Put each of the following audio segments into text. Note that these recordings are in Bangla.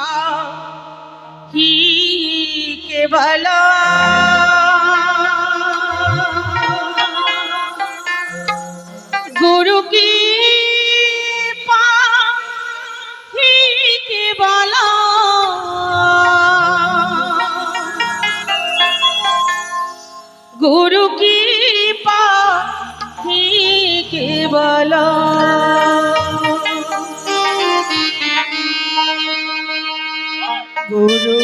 ही केवल गुरु की गुरु की पा ही केवला গুরু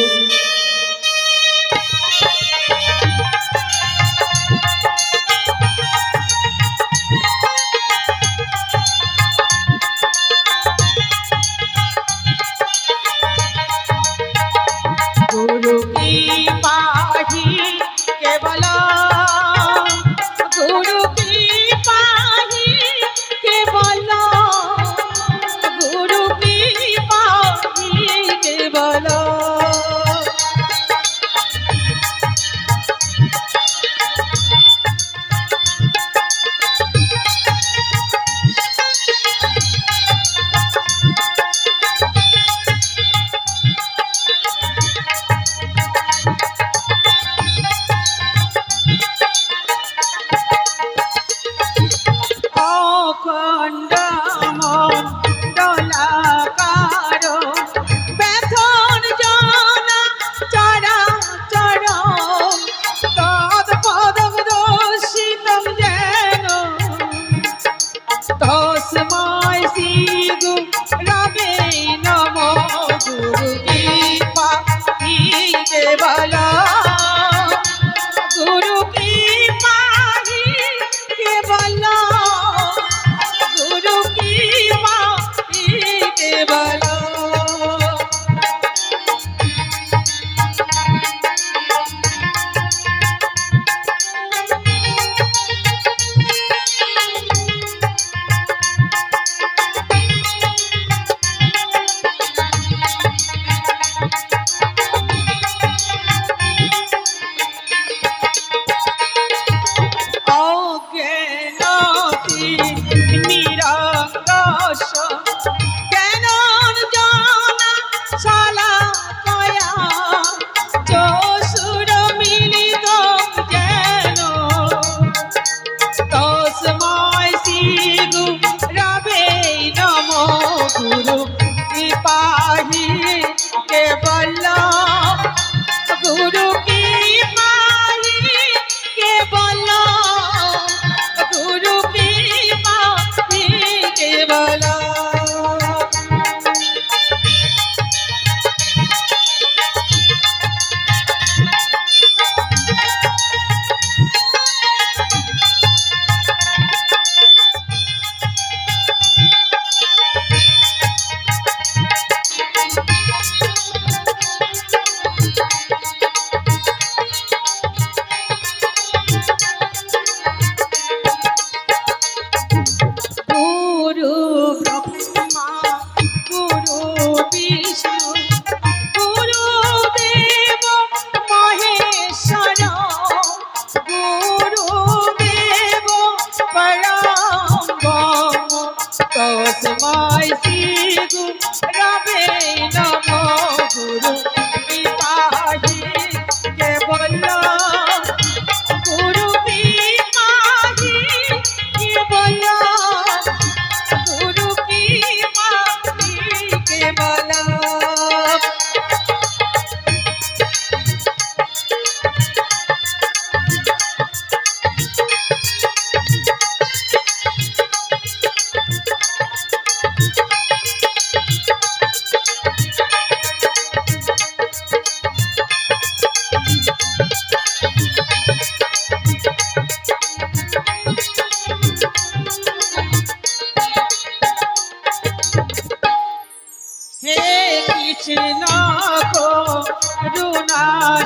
no.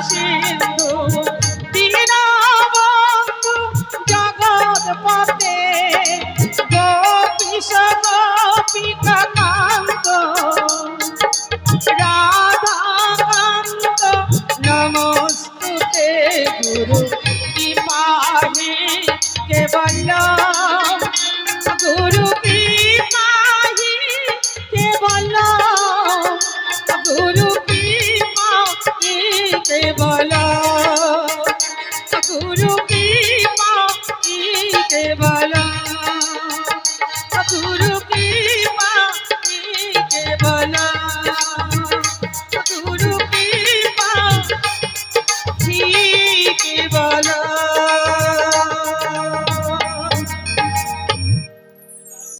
সিন্ধু দীনবন্ধু জগৎ পথে গোপীশ গোপিকা কান্ত রাধাকান্ত নমস্তুতে গুরু কি পাহি কেবল কি মা ইকে বলো